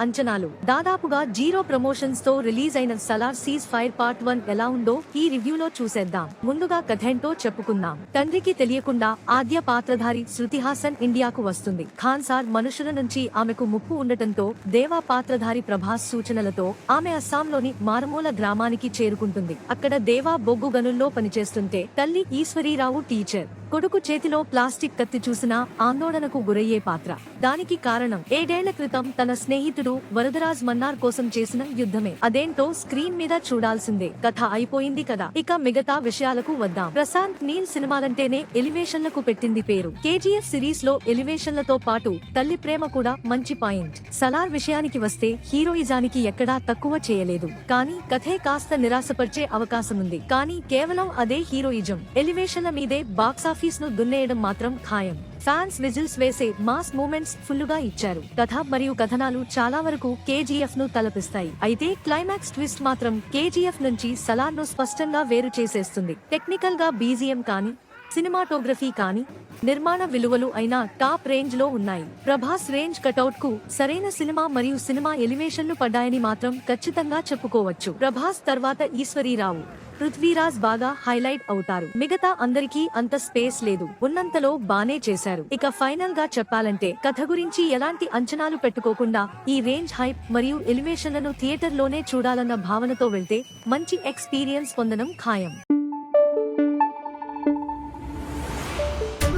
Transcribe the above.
అంచనాలు. దాదాపుగా జీరో ప్రమోషన్స్తో రిలీజ్ అయిన Salaar cease fire part one ఎలా ఉందో ఈ రివ్యూలో చూసేద్దాం. ముందుగా కథేంటో చెప్పుకుందాం. తండ్రికి తెలియకుండా ఆద్య పాత్రధారి శృతి హాసన్ ఇండియాకు వస్తుంది. ఖాన్ సార్ మనుషుల నుంచి ఆమెకు ముప్పు ఉండటంతో దేవా పాత్రధారి ప్రభాస్ సూచనలతో ఆమె అస్సాంలోని మారుమూల గ్రామానికి చేరుకుంటుంది. అక్కడ దేవా బొగ్గు గనుల్లో పనిచేస్తుంటే తల్లి ఈశ్వరీరావు టీచర్. కొడుకు చేతిలో ప్లాస్టిక్ కత్తి చూసిన ఆందోళనకు గురయ్యే పాత్ర. దానికి కారణం ఏడేళ్ళ క్రితం తన స్నేహితుడు వరదరాజ్ మన్నార్ కోసం చేసిన యుద్ధమే. అదేంటో స్క్రీన్ మీద చూడాల్సిందే. కథ అయిపోయింది కదా. ఇక మిగతా విషయాలకు వద్దాం. ప్రశాంత్ నీల్ సినిమాలంటేనే ఎలివేషన్లకు పెట్టింది పేరు. కేజీఎఫ్ సిరీస్లో ఎలివేషన్లతో పాటు తల్లి ప్రేమ కూడా మంచి పాయింట్. సలార్ విషయానికి వస్తే హీరోయిజానికి ఎక్కడా తక్కువ చేయలేదు. కానీ కథే కాస్త నిరాశపరిచే అవకాశముంది. కానీ కేవలం అదే హీరోయిజం. ఎలివేషన్ల మీదే బాక్సాఫీస్ ను దున్నేయడం మాత్రం ఖాయం. ఫ్యాన్స్ విజిల్స్ వేసే మాస్ మూమెంట్స్ ఫుల్గా ఇచ్చారు. కథ మరియు కథనాలు చాలా వరకు కేజీఎఫ్ను తలపిస్తాయి. అయితే క్లైమాక్స్ ట్విస్ట్ మాత్రం కేజీఎఫ్ నుంచి సలార్ను స్పష్టంగా వేరు చేసేస్తుంది. టెక్నికల్గా బీజిఎం కానీ సినిమాటోగ్రఫీ కానీ నిర్మాణ విలువలు అయినా టాప్ రేంజ్లో ఉన్నాయి. ప్రభాస్ రేంజ్ కటౌట్కు సరైన సినిమా మరియు సినిమా ఎలివేషన్లు పడ్డాయని మాత్రం ఖచ్చితంగా చెప్పుకోవచ్చు. ప్రభాస్ తర్వాత ఈశ్వరీరావు పృథ్వీరాజ్ బాగా హైలైట్ అవుతారు. మిగతా అందరికీ అంత స్పేస్ లేదు. ఉన్నంతలో బానే చేశారు. ఇక ఫైనల్గా చెప్పాలంటే కథ గురించి ఎలాంటి అంచనాలు పెట్టుకోకుండా ఈ రేంజ్ హైప్ మరియు ఎలివేషన్లను థియేటర్లోనే చూడాలన్న భావనతో వెళ్తే మంచి ఎక్స్పీరియన్స్ పొందడం ఖాయం.